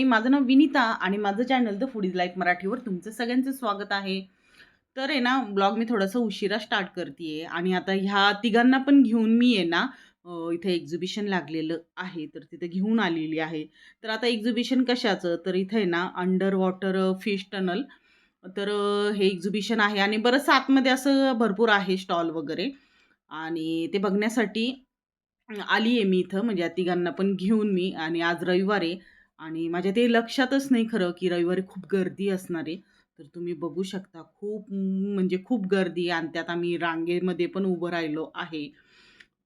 मंडळी माझं नाव विनिता आणि माझं channel the food is life मराठीवर तुमचं सगळ्यांचं स्वागत आहे. तर आहे ना ब्लॉग मी थोडासा उशिरा स्टार्ट करते आणि आता ह्या तिघांना पण घेऊन मी आहे ना इथे एक्झिबिशन लागलेलं आहे तर तिथे घेऊन आलेली आहे. तर आता एक्झिबिशन कशाचं? तर इथे आहे ना अंडर वॉटर फिश टनल तर हे एक्झिबिशन आहे आणि बरंच आतमध्ये असं भरपूर आहे स्टॉल वगैरे. आणि ते बघण्यासाठी आली आहे मी इथं म्हणजे या तिघांना पण घेऊन मी आणि आज रविवार आहे. आणि माझ्या ते लक्षातच नाही खरं की रविवारी खूप गर्दी असणार. आहे तर तुम्ही बघू शकता खूप म्हणजे खूप गर्दी आहे आणि त्यात आम्ही रांगेमध्ये पण उभं राहिलो आहे.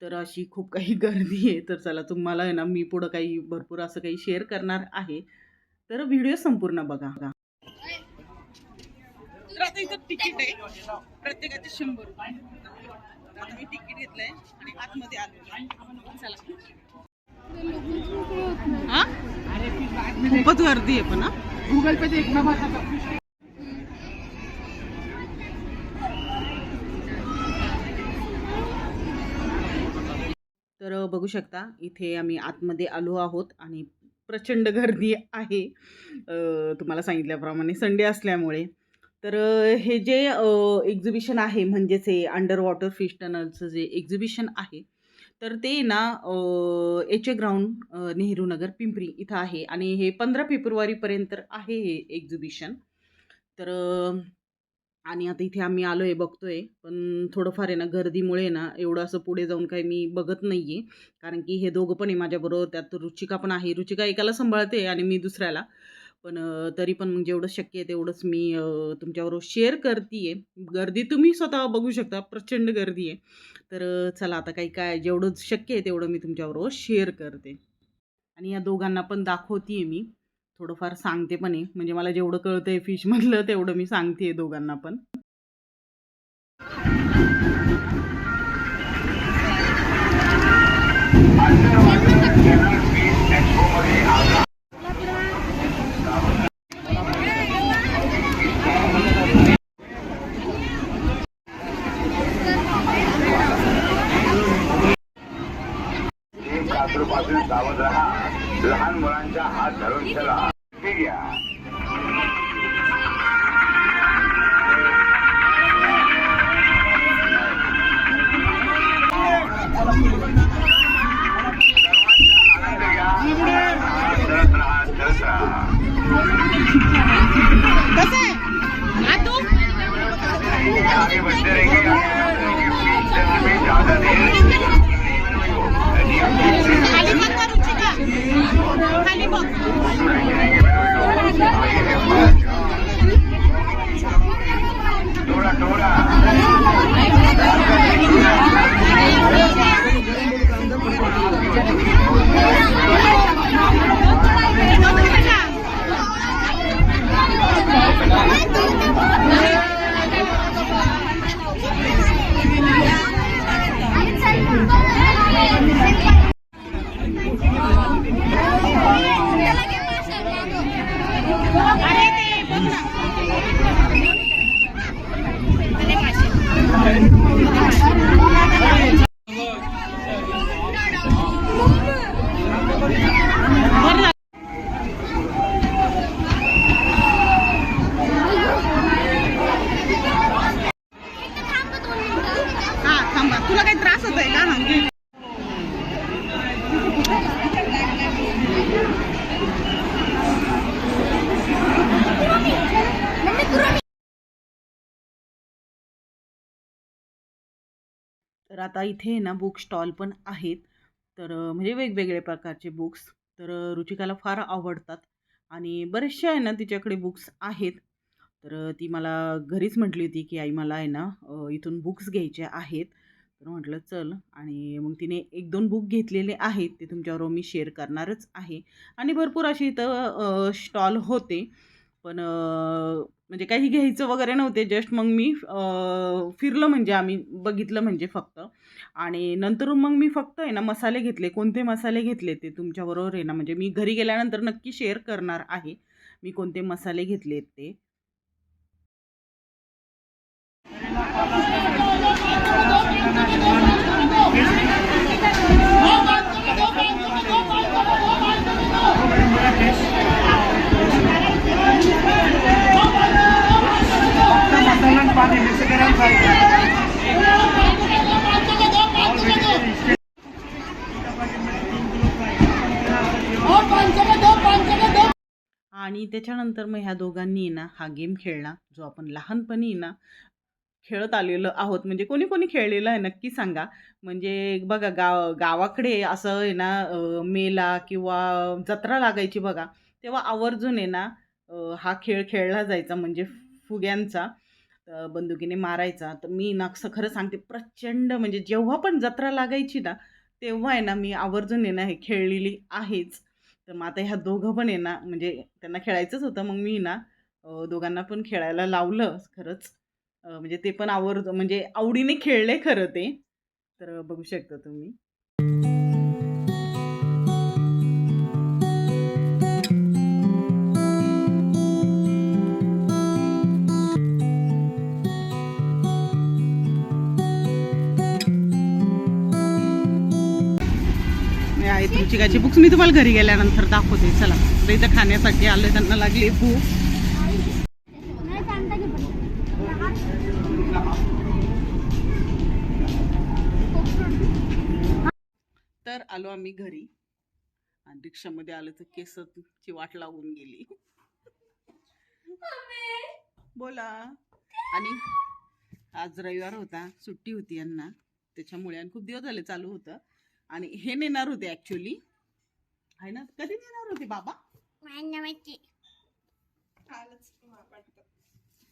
तर अशी खूप काही गर्दी आहे. तर चला तुम्हाला आहे ना मी पुढं काही भरपूर असं काही शेअर करणार आहे. तर व्हिडिओ संपूर्ण बघा. तर आता इथं तिकीट आहे. प्रत्येकाचे शंभर रुपये. आता मी तिकीट घेतलंय आणि आतमध्ये आलो. चला. खूपच गर्दी आहे पण हा. गूगल पे बात तर बघू शकता इथे आम्ही आतमध्ये आलो आहोत आणि प्रचंड गर्दी आहे. तुम्हाला सांगितल्याप्रमाणे संडे असल्यामुळे. तर हे जे एक्झिबिशन आहे म्हणजेच हे अंडर वॉटर फिश टनलचं जे एक्झिबिशन आहे तर ते ना H A ground Nehru Nagar Pimpri इथं आहे. आणि हे पंधरा फेब्रुवारीपर्यंत आहे हे एक्झिबिशन. तर आणि आता इथे आम्ही आलो आहे बघतोय. पण थोडंफार आहे ना गर्दीमुळे ना एवढं असं पुढे जाऊन काही मी बघत नाही आहे कारण की हे दोघं पण आहे माझ्याबरोबर. त्यात रुचिका पण आहे. रुचिका एकाला सांभाळते आणि मी दुसऱ्याला. पण तरी पण मग जेवढं शक्य आहे तेवढंच मी तुमच्याबरोबर शेअर करते आहे गर्दी तुम्ही स्वतः बघू शकता प्रचंड गर्दी आहे. तर चला आता काही काय जेवढं शक्य आहे तेवढं मी तुमच्याबरोबर शेअर करते. आणि या दोघांना पण दाखवते आहे मी. थोडंफार सांगते पण आहे म्हणजे मला जेवढं कळतं आहे फिशमधलं तेवढं मी सांगते दोघांना पण. शत्रूपासून सावध राहा. लहान मुलांचा हात धरून चला. घ्या आगे बढ़ते रहेंगे आगे Dora, Dora. तर आता इथे ना बुक स्टॉल पण आहेत. तर म्हणजे वेगवेगळे प्रकारचे बुक्स तर रुचिकाला फार आवडतात. आणि बरेचसे आहे ना तिच्याकडे बुक्स आहेत. तर ती मला घरीच म्हटली होती की आई मला आहे ना इथून बुक्स घ्यायचे आहेत. तर म्हटलं चल. आणि मग तिने एक दोन बुक घेतलेले आहेत. ते तुमच्याबरोबर मी शेअर करणारच आहे. आणि भरपूर असे इथं स्टॉल होते. पण म्हणजे काही घ्यायचं वगैरे नव्हते जस्ट मग मी फिरलं म्हणजे आम्ही बघितलं म्हणजे फक्त. आणि नंतर मग मी फक्त आहे ना मसाले घेतले. कोणते मसाले घेतले ते तुमच्याबरोबर आहे ना म्हणजे मी घरी गेल्यानंतर नक्की शेअर करणार आहे. मी कोणते मसाले घेतलेत ते. आणि त्याच्यानंतर मग ह्या दोघांनी ना हा गेम खेळला जो आपण लहानपणी ना खेळत आलेलो आहोत. म्हणजे कोणी कोणी खेळलेलं आहे नक्की सांगा. म्हणजे बघा गाव गावाकडे असं आहे ना मेला किंवा जत्रा लागायची बघा तेव्हा आवर्जून आहे ना हा खेळ खेळला जायचा म्हणजे फुग्यांचा बंदुकीने मारायचा. तर मी ना खरं सांगते प्रचंड म्हणजे जेव्हा पण जत्रा लागायची ना तेव्हा आहे ना मी आवर्जून आहे ना हे खेळलेली आहेच. तर मग आता ह्या दोघं पण आहे ना म्हणजे त्यांना खेळायचंच होतं मग मी ना दोघांना पण खेळायला लावलं खरंच. म्हणजे ते पण आवर म्हणजे आवडीने खेळले खरं ते. तर बघू शकता तुम्ही. चिकाची बुक्स मी तुम्हाला घरी गेल्यानंतर दाखवते. चला इथं खाण्यासाठी आलं त्यांना लागली भूक. तर आलो आम्ही घरी. आणि रिक्षामध्ये आलं तर केसची वाट लागून गेली. बोला. आणि आज रविवार होता सुट्टी होती यांना. त्याच्यामुळे आणि खूप दिवस झाले चालू होतं. आणि हे नेणार होते ऍक्च्युली आहे ना? कधी नेणार होते बाबा?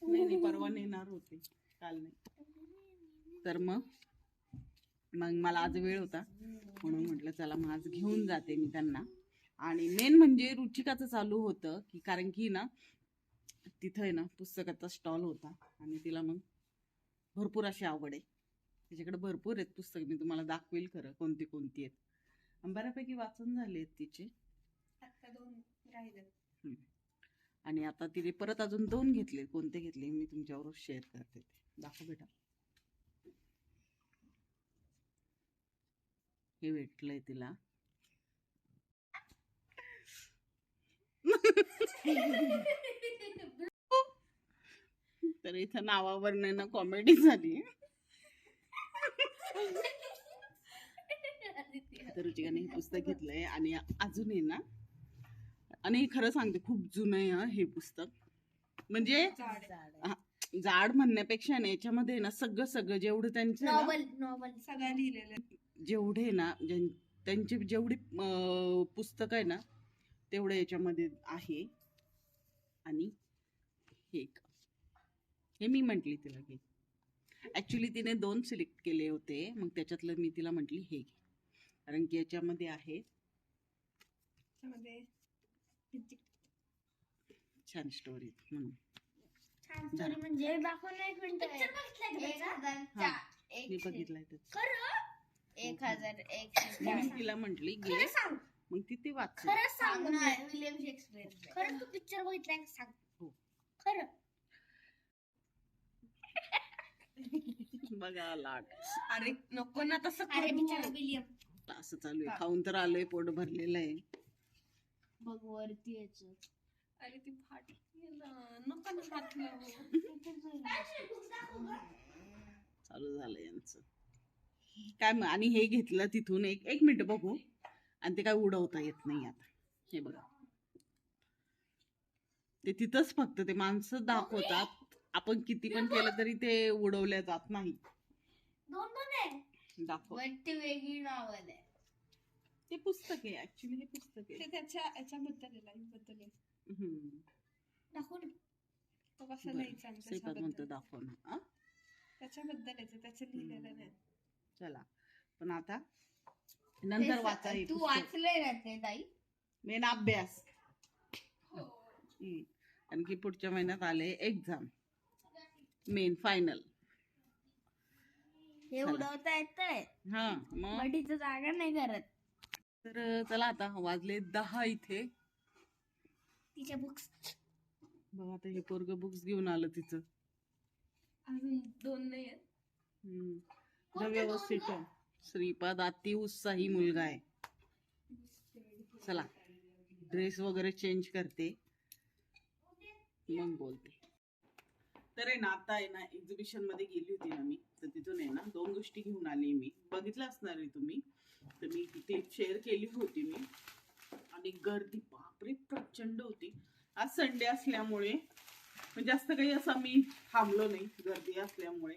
नाही नाही परवा नेणार होते. काल नाही. तर मग? मग मला आज वेळ होता. म्हणून म्हटलं चला मग आज घेऊन जाते मी त्यांना. आणि मेन म्हणजे रुचिकाचं चालू होतं की कारण की ना तिथं आहे ना पुस्तकाचा स्टॉल होता. आणि तिला मग भरपूर अशी आवड आहे. तिच्याकडे भरपूर आहेत पुस्तकं. मी तुम्हाला दाखवेल खरं कोणती कोणती आहेत. बऱ्यापैकी वाचन झाले आहेत तिचे. आणि आता तिने परत अजून दोन घेतले कोणते घेतले मी तुमच्याबरोबर शेअर करते ते. दाखव बेटा. हे भेटलंय तिला. तर इथं नावावर ना कॉमेडी झाली. तर रुचिकाने हे पुस्तक घेतलंय आणि अजून आहे ना आणि खरं सांगते खूप जुनं आहे हं हे पुस्तक. म्हणजे हा, जाड म्हणण्यापेक्षा ना याच्यामध्ये ना सगळं सगळं जेवढं त्यांचं ना- नॉवल नॉवल सगळ्या लिहिलेलं जेवढे ना ज्यां- त्यांची जेवढी पुस्तक आहे ना तेवढं याच्यामध्ये आहे. आणि हे एक. हे मी म्हटली तिला घे ॲक्च्युली तिने दोन सिलेक्ट केले होते. मग त्याच्यातलं मी तिला म्हटली हे घे. कारण की याच्यामध्ये आहे. छान स्टोरी म्हणून. छान स्टोरी म्हणजे एक मिनिट हजार हा, मी बघितलंय एक म्हणून तिला म्हटली घे. खरं सांग. मग ती ते वाच खरं सांग ना विलियम शेक्सपियर खरं तू पिक्चर बघितलाय का सांग. हो. खरं. बघा अरे नको ना तसं अरे. बिचारा विलियम. असं चालू आहे. खाऊन तर आलोय पोट भरलेलं आहे. बघ वरती यायचं अरे ती फाट नको ना. चालू झालं यांचं. काय मग आणि हे घेतलं तिथून एक एक मिनिट बघू. आणि ते काय उडवता येत नाही आता. हे बघा. ते तिथंच फक्त ते माणसं दाखवतात. आपण किती पण केलं तरी ते उडवल्या जात नाही दोन दोन आहे दाखव वेगळी नावल आहे ते पुस्तक आहे ऍक्च्युली हे पुस्तक आहे ते त्याच्या याच्याबद्दल आहे लाईफबद्दल आहे हम्म. दाखव ना. तो कसा बरं. लिहायचा आणि श्रीपाद म्हणतो त्याच्याबद्दल दाखव ना आ? त्याच्याबद्दल आहे ते, त्याचं लिहिलेलं नाही चला पण आता नंतर ते वाचा हे तू पुस्तक. वाचलंय ना ते ताई मेन अभ्यास हम्म. आणखी पुढच्या महिन्यात आले एक्झाम मेन फायनल हे. उडवता येतंय. हा मग? जागा नाही करत. तर चला आता वाजले दहा इथे. तिच्या बुक्स बघा आता हे पोरग बुक्स घेऊन आलं तिचं. अजून दोन नाही आहेत. हम्म. कोणते दोन व्यवस्थित? आहे. श्रीपाद अति उत्साही मुलगा आहे. चला. ड्रेस वगैरे चेंज करते. मग बोलते. तर आहे ना आता आहे ना एक्झिबिशनमध्ये गेली होती ना मी. तर तिथून आहे ना दोन गोष्टी घेऊन आली मी. बघितलं असणार आहे तुम्ही. तर मी क्लिप शेअर केली होती मी. आणि गर्दी बापरे प्रचंड होती. आज संडे असल्यामुळे म्हणजे जास्त काही असं मी थांबलो नाही गर्दी असल्यामुळे.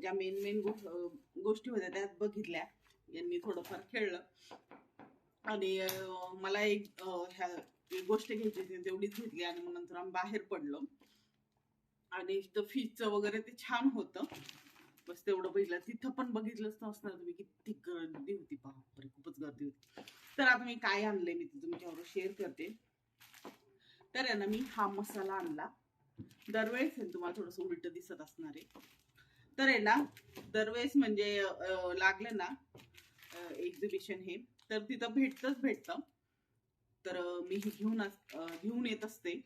ज्या मेन मेन गोष्टी होत्या त्यात बघितल्या. यांनी थोडंफार खेळलं. आणि मला एक ह्या गोष्ट घ्यायची होती तेवढीच घेतली आणि मग नंतर आम्ही बाहेर पडलो. आणि तिथं फीजचं वगैरे ते छान होतं. बस तेवढं बघितलं. तिथं पण बघितलंच नसणार तुम्ही किती गर्दी होती. बापरे खूपच गर्दी होती. तर आता मी काय आणलंय मी ते तुमच्यावर शेअर करते. तर आहे ना मी हा मसाला आणला. दरवेळेस तुम्हाला थोडस उलट दिसत असणार आहे. तर आहे ना दरवेळेस म्हणजे लागलं ना एक्झिबिशन हे तर तिथं भेटतच भेटतं. तर मी हे घेऊन घेऊन येत असते.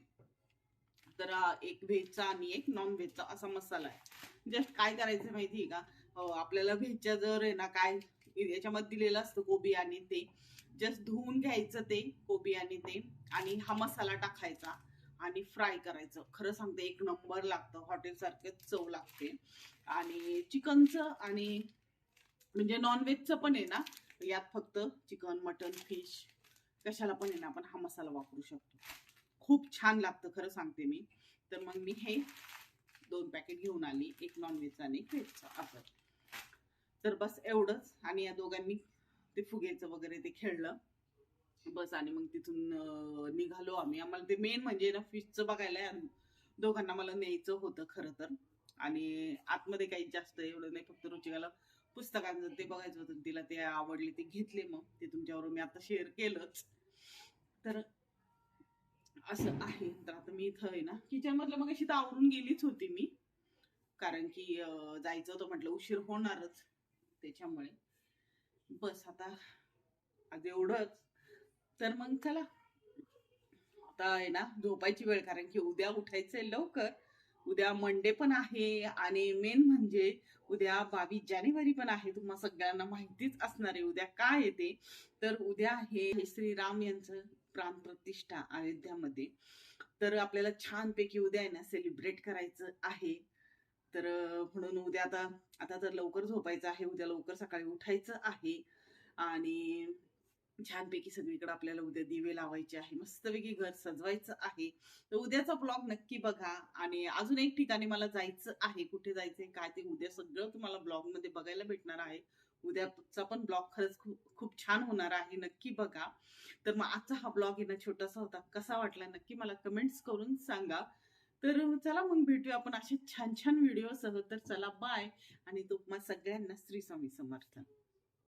तर एक व्हेजचा आणि एक नॉन व्हेजचा असा मसाला आहे. जस्ट काय करायचं माहिती आहे का आपल्याला व्हेजच्या जर आहे ना काय याच्यामध्ये दिलेलं असतं कोबी आणि ते जस्ट धुवून घ्यायचं ते कोबी आणि ते आणि हा मसाला टाकायचा आणि फ्राय करायचं. खरं सांगते एक नंबर लागतं. हॉटेलसारखंच चव लागते. आणि चिकनचं आणि म्हणजे नॉनव्हेजचं पण आहे ना यात फक्त चिकन मटन फिश कशाला पण आहे ना आपण हा मसाला वापरू शकतो. खूप छान लागतं खरं सांगते मी. तर मग मी हे दोन पॅकेट घेऊन आली एक नॉनव्हेजचं आणि एक व्हेजचं असं तर बस एवढंच. आणि या दोघांनी ते फुगेचं वगैरे ते खेळलं. बस आणि मग तिथून निघालो आम्ही. आम्हाला ते मेन म्हणजे ना फिशचं बघायला दोघांना मला न्यायचं होतं खरं तर. आणि आतमध्ये काही जास्त एवढं नाही फक्त रुचिकाला पुस्तकांचं ते बघायचं होतं. तिला ते आवडले ते घेतले मग. ते तुमच्यावर मी आता शेअर केलंच. तर असं आहे. तर आता मी इथं आहे ना किचन मधलं मग अशी तर आवरून गेलीच होती मी. कारण की जायचं होतं म्हटलं उशीर होणारच त्याच्यामुळे. बस आता आज एवढंच. तर मग चला. आता आहे ना झोपायची वेळ कारण की उद्या उठायचंय लवकर. उद्या मंडे पण आहे आणि मेन म्हणजे उद्या बावीस जानेवारी पण आहे. तुम्हाला सगळ्यांना माहितीच असणार आहे उद्या काय येते तर उद्या आहे श्रीराम यांचं प्राण प्रतिष्ठा अयोध्यामध्ये. तर आपल्याला छानपैकी उद्या आहे ना सेलिब्रेट करायचं आहे. तर म्हणून उद्या आता आता तर लवकर झोपायचं आहे. उद्या लवकर सकाळी उठायचं आहे. आणि छानपैकी सगळीकडे आपल्याला उद्या दिवे लावायचे आहे. मस्तपैकी घर सजवायचं आहे. तर उद्याचा ब्लॉग नक्की बघा. आणि अजून एक ठिकाणी मला जायचं आहे. कुठे जायचंय काय ते उद्या सगळं तुम्हाला ब्लॉगमध्ये बघायला भेटणार आहे. उद्याचा पण ब्लॉग खरंच खूप खूप छान होणार आहे नक्की बघा. तर मग आजचा हा ब्लॉग येणं छोटासा होता. कसा वाटला नक्की मला कमेंट्स करून सांगा. तर चला मग भेटूया आपण असे छान छान व्हिडिओसह. तर चला बाय. आणि तुम्हा सगळ्यांना श्री स्वामी समर्थ.